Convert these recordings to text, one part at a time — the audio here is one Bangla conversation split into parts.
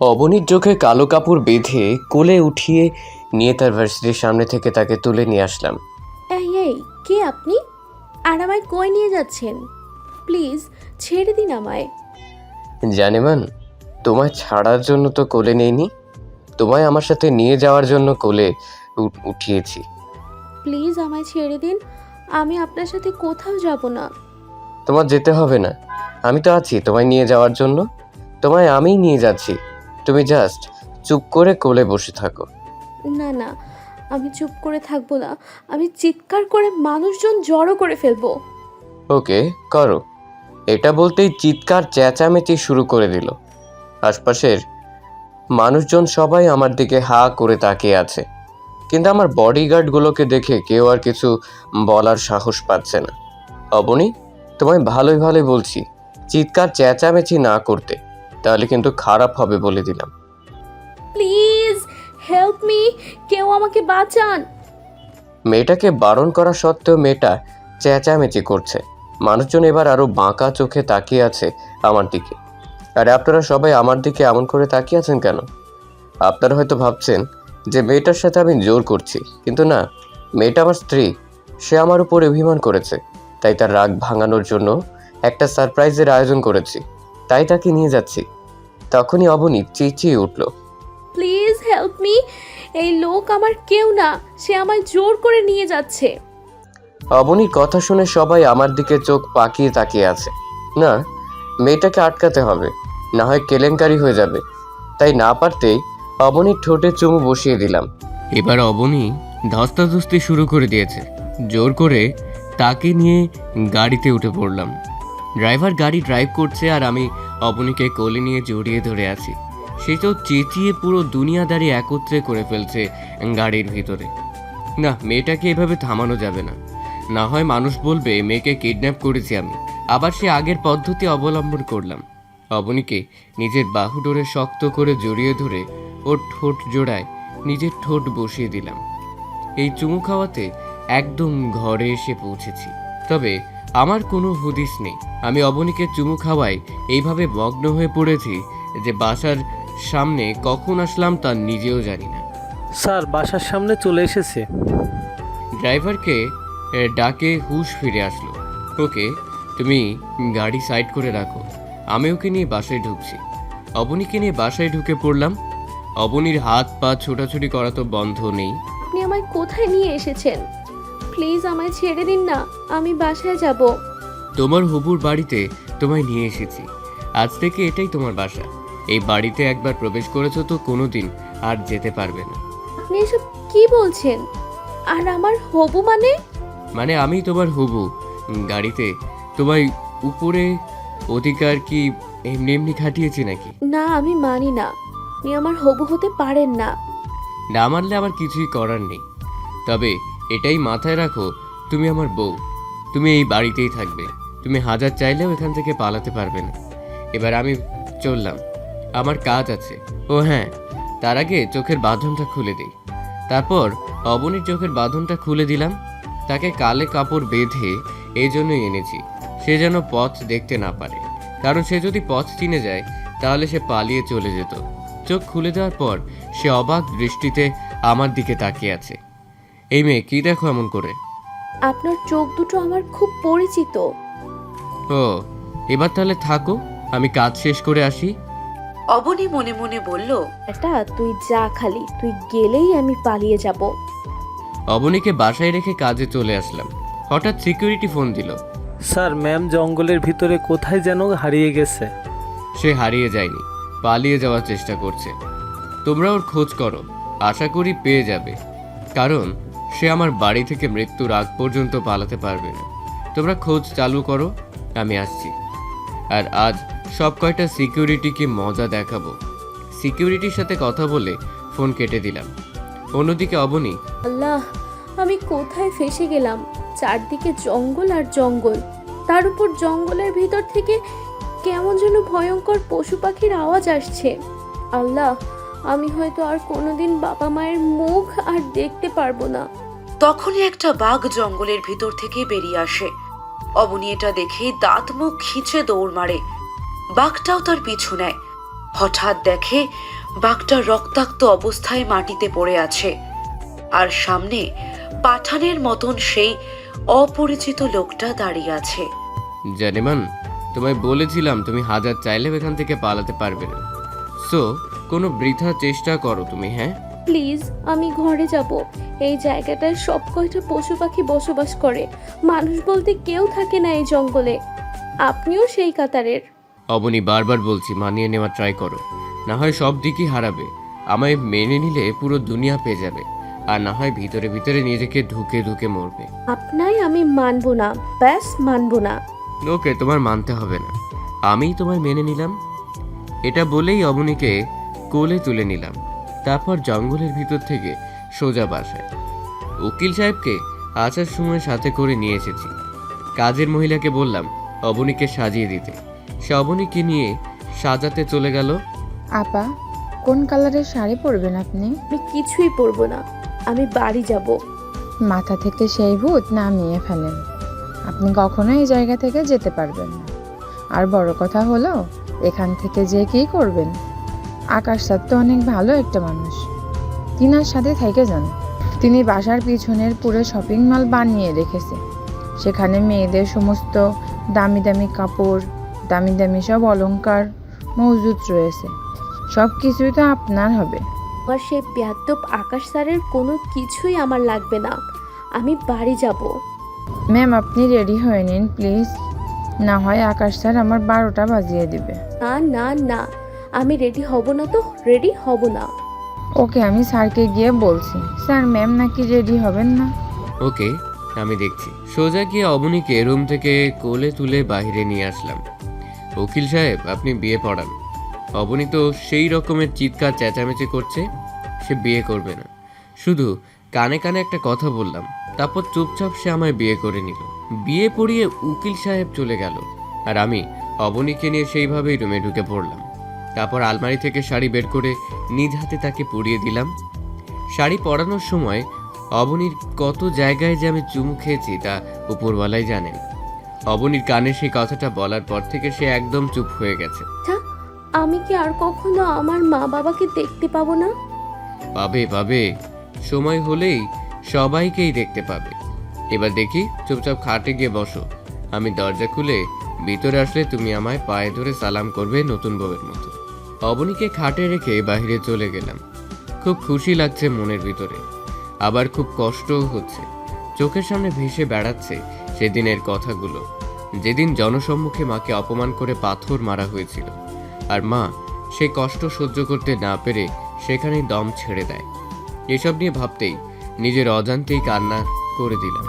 অবনীর চোখে কালো কাপড় বেঁধে কোলে উঠিয়ে নিয়ে তার ভার্সিটির সামনে থেকে তাকে তুলে নিয়ে আসলাম। এই এই কে আপনি? আর আমায় কই নিয়ে যাচ্ছেন? প্লিজ ছেড়ে দিন আমায়। জানেমান তোমায় ছাড়ার জন্য তো কোলে নেইনি তোমায় আমার সাথে নিয়ে যাওয়ার জন্য কোলে উ- উঠিয়েছি। প্লিজ আমায় ছেড়ে দিন আমি আপনার সাথে কোথাও যাব না। তোমার যেতে হবে না আমি তো আছি তোমায় নিয়ে যাওয়ার জন্য তোমায় আমিই নিয়ে যাচ্ছি। তুমি জাস্ট চুপ করে কোলে বসে থাকো। না না আমি চুপ করে থাকব না। আমি চিৎকার করে মানুষজন জড়ো করে ফেলব। ওকে করো। এটা বলতেই চিৎকার চেঁচামেচি শুরু করে দিল। আশপাশের মানুষজন সবাই আমার দিকে হা করে তাকিয়ে আছে। কিন্তু আমার বডিগার্ডগুলোকে দেখে কেউ আর কিছু বলার সাহস পাচ্ছে না। অবনি তোমায় ভালোই ভালোই বলছি চিৎকার চেঁচামেচি না করতে। তাহলে কিন্তু খারাপ হবে বলে দিলাম। প্লিজ হেল্প মি কেউ আমাকে বাঁচান। মেয়েটাকে বারণ করা সত্ত্বেও মেয়েটা চেঁচামেচি করছে। মানুষজন এবার আরও বাঁকা চোখে তাকিয়ে আছে আমার দিকে। আরে আপনারা সবাই আমার দিকে এমন করে তাকিয়ে আছেন কেন? আপনারা হয়তো ভাবছেন যে মেয়েটার সাথে আমি জোর করছি কিন্তু না মেয়েটা আমার স্ত্রী সে আমার উপর অভিমান করেছে তাই তার রাগ ভাঙানোর জন্য একটা সারপ্রাইজের আয়োজন করেছি তাই তাকে নিয়ে যাচ্ছি। তখনই অবনী চেঁচিয়ে উঠল প্লিজ হেল্প মি এই লোক আমার কেউ না সে আমায় জোর করে নিয়ে যাচ্ছে। অবনীর কথা শুনে সবাই আমার দিকে চোখ পাকিয়ে তাকিয়ে আছে। না মেয়েটাকে আটকাতে হবে না হয় কেলেঙ্কারি হয়ে যাবে। তাই না পারতেই অবনীর ঠোঁটে চুমু বসিয়ে দিলাম। এবার অবনী ধস্তাধস্তি শুরু করে দিয়েছে। জোর করে তাকে নিয়ে গাড়িতে উঠে পড়লাম। ড্রাইভার গাড়ি ড্রাইভ করছে আর আমি অবনীকে কোলে নিয়ে জড়িয়ে ধরে আছি। সে তো চেঁচিয়ে পুরো দুনিয়াদারি একত্রে করে ফেলছে গাড়ির ভিতরে। না, মেয়েটাকে এভাবে থামানো যাবে না। না হয় মানুষ বলবে, মেয়েকে কিডন্যাপ করেছি আমি। আবার সে আগের পদ্ধতি অবলম্বন করলাম। অবনীকে নিজের বাহু ডোরে শক্ত করে জড়িয়ে ধরে ওর ঠোঁট জোড়ায় নিজের ঠোঁট বসিয়ে দিলাম। এই চুমু খাওয়াতে একদম ঘরে এসে পৌঁছেছি। তবে আমার কোনো হুদিস নেই। আমি অবনীকে চুমু খাওয়াই এইভাবে মগ্ন হয়ে পড়েছি যে বাসার সামনে কখন আসলাম তা নিজেও জানি না। স্যার বাসার সামনে চলে এসেছে। ড্রাইভারকে ডাকে হুশ ফিরে আসলো। ওকে তুমি গাড়ি সাইড করে রাখো। আমি ওকে নিয়ে বাসায় ঢুকছি। অবনীকে নিয়ে বাসায় ঢুকে পড়লাম। অবনীর হাত পা ছোটাছুটি করা তো বন্ধ নেই। আপনি আমায় কোথায় নিয়ে এসেছেন? প্লিজ আমায় ছেড়ে দিন না আমি বাসায় যাব। তোমার হবুর বাড়িতে তোমায় নিয়ে এসেছি। আজ থেকে এটাই তোমার বাসা। এই বাড়িতে একবার প্রবেশ করেছ তো কোনোদিন আর যেতে পারবে না। আপনি এসব কি বলছেন? আর আমার হবু মানে? মানে আমি তোমার হবু। গাড়িতে। তোমায় উপরে অধিকার কি এমনি এমনি খাটিয়েছি নাকি? না আমি মানি না। আপনি আমার হবু হতে পারেন না। না মানলে আমার কিছুই করার নেই। তবে এটাই মাথায় রাখো, তুমি আমার বউ। তুমি এই বাড়িতেই থাকবে। তুমি হাজার চাইলেও এখান থেকে পালাতে পারবে না। এবার আমি চললাম। আমার কাজ আছে। ও হ্যাঁ তার আগে চোখের বাঁধনটা খুলে দিই। তারপর অবনীর চোখের বাঁধনটা খুলে দিলাম। তাকে কালে কাপড় বেঁধে এই জন্যই এনেছি। সে যেন পথ দেখতে না পারে। কারণ সে যদি পথ চিনে যায়, তাহলে সে পালিয়ে চলে যেত। চোখ খুলে দেওয়ার পর সে অবাক দৃষ্টিতে আমার দিকে তাকিয়ে আছে। এই মেয়ে কি দেখো এমন করে? আপনার চোখ দুটো আমার খুব পরিচিত। ও এবার তাহলে থাকো আমি কাজ শেষ করে আসি। অবনী মনে মনে বলল এটা তুই যা খালি তুই গেলেই আমি পালিয়ে যাব। অবনীকে বাসায় রেখে কাজে চলে আসলাম। হঠাৎ সিকিউরিটি ফোন দিল। স্যার ম্যাম জঙ্গলের ভিতরে কোথায় যেন হারিয়ে গেছে। সে হারিয়ে যায়নি পালিয়ে যাওয়ার চেষ্টা করছে। তোমরা ওর খোঁজ করো আশা করি পেয়ে যাবে। কারণ সে আমার বাড়ি থেকে মৃত্যুর আগ পর্যন্ত পালাতে পারবে না। তোমরা খোঁজ চালু করো, আমি আসছি। আর আজ সব কয়টা সিকিউরিটিকে মজা দেখাবো। সিকিউরিটির সাথে কথা বলে ফোন কেটে দিলাম। অন্যদিকে অবনী, আল্লাহ, আমি কোথায় ফেসে গেলাম? চারদিকে জঙ্গল আর জঙ্গল। তার উপর জঙ্গলের ভিতর থেকে কেমন যেন ভয়ঙ্কর পশু পাখির আওয়াজ আসছে। আল্লাহ আমি হয়তো আর কোনোদিন বাবা মায়ের মুখ আর দেখতে পারব না। তখনই একটা বাঘ জঙ্গলের ভিতর থেকে বেরিয়ে আসে। অবনী এটা দেখে দাঁত মুখ খিচে দৌড় মারে। বাঘটাও তার পিছু নেয়। হঠাৎ দেখে বাঘটা রক্তাক্ত অবস্থায় মাটিতে পড়ে আছে। আর সামনে পাঠানের মতন সেই অপরিচিত লোকটা দাঁড়িয়ে আছে। জানেমান তোমায় বলেছিলাম তুমি হাজার চাইলেও এখান থেকে পালাতে পারবে না। সো কোনো বৃথা চেষ্টা করো তুমি হ্যাঁ? প্লিজ আমি ঘরে যাব। এই জায়গাটায় সব কয়টা পশু পাখি বসবাস করে। মানুষ বলতে কেউ থাকে না এই জঙ্গলে। আপনিও সেই কাতারের। অবনী বারবার বলছি মানিয়ে নেওয়ার ট্রাই করো। না হয় সব দিকই হারাবে। আমায় মেনে নিলে পুরো দুনিয়া পেয়ে যাবে। আর না হয় ভিতরে ভিতরে নিজেকে ঢুকে ঢুকে মরবে। আপনাই আমি মানবো না। ব্যাস মানবো না। ওকে তোমার মানতে হবে না। আমিই তোমায় মেনে নিলাম। এটা বলেই অবনীকে কোলে তুলে নিলাম। তারপর জঙ্গলের ভিতর থেকে সোজা বাসায়। উকিল সাহেবকে আসার সময় সাথে করে নিয়ে এসেছি। কাজের মহিলাকে বললাম অবনীকে সাজিয়ে দিতে। সে অবনীকে নিয়ে সাজাতে চলে গেল। আপা কোন কালারের শাড়ি পরবেন আপনি? আমি কিছুই পরবো না। আমি বাড়ি যাব। মাথা থেকে সেই ভূত নামিয়ে ফেলেন। আপনি কখনো এই জায়গা থেকে যেতে পারবেন না। আর বড় কথা হলো এখান থেকে যে কী করবেন? আকাশ স্যার তো অনেক ভালো একটা মানুষ। তিনার সাথে থেকে যান। তিনি বাসার পিছনের পুরো শপিং মল বানিয়ে রেখেছে। সেখানে মেয়েদের সমস্ত দামি দামি কাপড় দামি দামি সব অলংকার মজুদ রয়েছে। সব কিছুই তো আপনার হবে। আমার সেই ব্যাদ্যপ আকাশ স্যারের কোনো কিছুই আমার লাগবে না। আমি বাড়ি যাব। ম্যাম আপনি রেডি হয়ে নিন প্লিজ। না হয় আকাশ স্যার আমার বারোটা বাজিয়ে দিবে। না না না। আমি রেডি হব না তো? রেডি হব না। ওকে আমি স্যারকে গিয়ে বলছি। স্যার ম্যাম নাকি রেডি হবেন না? ওকে আমি দেখছি। সোজা গিয়ে অবনীকে রুম থেকে কোলে তুলে বাইরে নিয়ে আসলাম। উকিল সাহেব আপনি বিয়ে পড়ান। অবনী তো সেই রকমের চিৎকার চেঁচামেচি করছে সে বিয়ে করবে না। শুধু কানে কানে একটা কথা বললাম তারপর চুপচাপ সে আমায় বিয়ে করে নিল। বিয়ে পড়িয়ে উকিল সাহেব চলে গেল আর আমি অবনীকে নিয়ে সেইভাবেই রুমে ঢুকে পড়লাম। তারপর আলমারি থেকে শাড়ি বের করে নিজ হাতে তাকে পরিয়ে দিলাম। শাড়ি পরানোর সময় অবনীর কত জায়গায় যে আমি চুমু খেয়েছি তা উপরওয়ালাই জানেন। অবনীর কানে সেই কথাটা বলার পর থেকে সে একদম চুপ হয়ে গেছে। আমি কি আর কখনো আমার মা বাবাকে দেখতে পাবো না? পাবে পাবে। সময় হলেই সবাইকেই দেখতে পাবে। এবার দেখি চুপচাপ খাটে গিয়ে বসো। আমি দরজা খুলে ভিতরে আসলে তুমি আমায় পায়ে ধরে সালাম করবে নতুন বউয়ের মতো। অবনীকে খাটে রেখে বাইরে চলে গেলাম। খুব খুশি লাগছে মনের ভিতরে। আবার খুব কষ্টও হচ্ছে। চোখের সামনে ভেসে বেড়াচ্ছে সেদিনের কথাগুলো। যেদিন জনসম্মুখে মাকে অপমান করে পাথর মারা হয়েছিল। আর মা সেই কষ্ট সহ্য করতে না পেরে সেখানেই দম ছেড়ে দেয়। এসব নিয়ে ভাবতেই নিজের অজান্তেই কান্না করে দিলাম।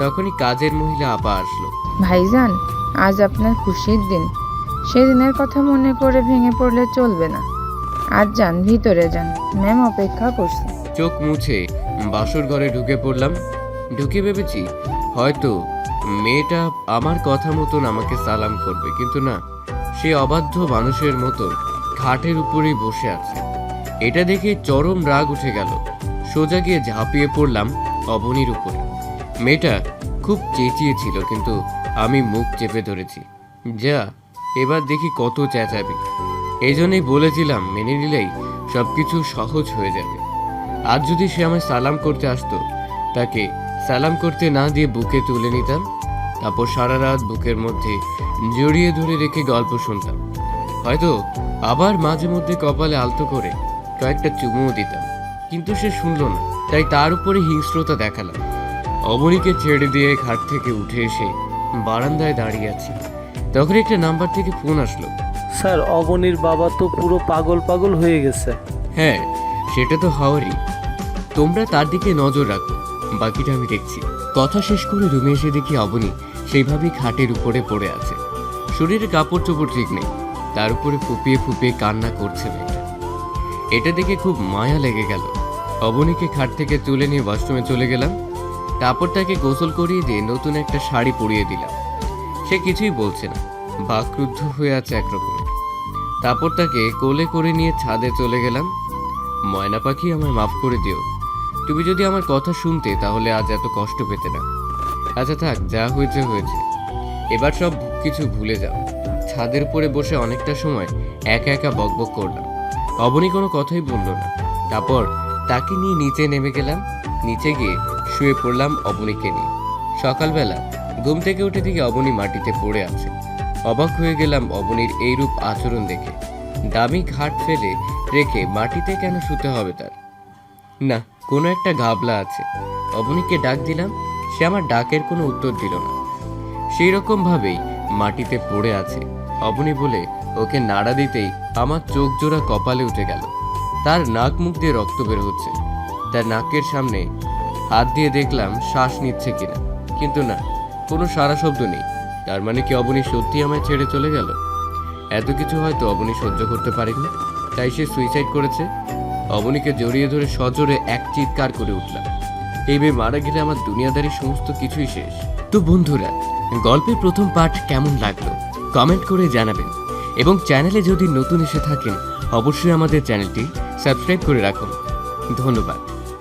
তখনই কাজের মহিলা আপা আসলো। ভাইজান, আজ আপনার খুশির দিন। সেদিনের কথা মনে করে ভেঙে পড়লে চলবে না। আজ যান, ভিতরে যান। ম্যাম অপেক্ষা করছে। চোখ মুছে বাসর ঘরে ঢুকে পড়লাম। ঢুকে ভেবেছি, হয়তো মেয়েটা আমার কথা মতন আমাকে সালাম করবে, কিন্তু না, সে অবাধ্য মানুষের মতো খাটের উপরেই বসে আছে। এটা দেখে চরম রাগ উঠে গেল। সোজা গিয়ে ঝাঁপিয়ে পড়লাম অবনীর উপর। মেয়েটা খুব চেঁচিয়েছিল, কিন্তু আমি মুখ চেপে ধরেছি। যা এবার দেখি কত চেঁচাবি। এই জন্যই বলেছিলাম, মেনে নিলেই সব কিছু সহজ হয়ে যাবে। আজ যদি সে আমায় সালাম করতে আসতো, তাকে সালাম করতে না দিয়ে বুকে তুলে নিতাম, তারপর সারা রাত বুকের মধ্যে জড়িয়ে ধরে রেখে গল্প শুনতাম। হয়তো আবার মাঝে মধ্যে কপালে আলতো করে কয়েকটা চুমুও দিতাম। কিন্তু সে শুনলো না, তাই তার উপরে হিংস্রতা দেখালাম। অবনীকে ছেড়ে দিয়ে ঘাট থেকে উঠে এসে বারান্দায় দাঁড়িয়ে আছি। তখন একটা নাম্বার থেকে ফোন আসলো। স্যার অবনীর বাবা তো পুরো পাগল পাগল হয়ে গেছে। হ্যাঁ সেটা তো হওয়ারই। তোমরা তার দিকে নজর রাখো বাকিটা আমি দেখছি। কথা শেষ করে রুমে এসে দেখি অবনী সেইভাবেই খাটের উপরে পড়ে আছে। শরীরে কাপড় চোপড় ঠিক নেই তার উপরে ফুপিয়ে ফুপিয়ে কান্না করছে মেয়েটা। এটা দেখে খুব মায়া লেগে গেল। অবনীকে খাট থেকে তুলে নিয়ে ওয়াশরুমে চলে গেলাম। তারপর তাকে গোসল করিয়ে দিয়ে নতুন একটা শাড়ি পরিয়ে দিলাম। সে কিছুই বলছে না। বাকরুদ্ধ হয়ে আছে একরকমের তারপর তাকে কোলে করে নিয়ে ছাদে চলে গেলাম। ময়না পাখি আমায় মাফ করে দিও। তুমি যদি আমার কথা শুনতে, তাহলে আজ এত কষ্ট পেতে না। আচ্ছা থাক, যা হয়েছে হয়েছে। এবার সব কিছু ভুলে যাও। ছাদের উপরে বসে অনেকটা সময় একা একা বকবক করলাম। অবনী কোনো কথাই বলল না। তারপর তাকে নিয়ে নিচে নেমে গেলাম। নিচে গিয়ে শুয়ে পড়লাম অবনীকে নিয়ে। সকালবেলা ঘুম থেকে উঠে দিকে অবনী মাটিতে পড়ে আছে। অবাক হয়ে গেলাম অবনীর এইরূপ আচরণ দেখে। দামি ঘাট ফেলে রেখে মাটিতে কেন শুতে হবে তার? না, কোনো একটা ঘাবলা আছে। অবনীকে ডাক দিলাম, সে আমার ডাকের কোনো উত্তর দিল না। সেই রকম ভাবেই মাটিতে পড়ে আছে। অবনী বলে, ওকে নাড়া দিতেই আমার চোখ জোড়া কপালে উঠে গেল। তার নাক মুখ দিয়ে রক্ত বের হচ্ছে। তার নাকের সামনে হাত দিয়ে দেখলাম শ্বাস নিচ্ছে কিনা। কিন্তু না কোনো সারা শব্দ নেই। তার মানে কি অবনী সত্যি আমায় ছেড়ে চলে গেল? এত কিছু হয়তো অবনী সহ্য করতে পারেনি, তাই সে সুইসাইড করেছে। অবনীকে জড়িয়ে ধরে সজোরে এক চিৎকার করে উঠলাম। এই মেয়ে মারা গেলে আমার দুনিয়াদারি সমস্ত কিছুই শেষ। তো বন্ধুরা, গল্পের প্রথম পার্ট কেমন লাগল? কমেন্ট করে জানাবেন। এবং চ্যানেলে যদি নতুন এসে থাকেন, অবশ্যই আমাদের চ্যানেলটি সাবস্ক্রাইব করে রাখুন। ধন্যবাদ।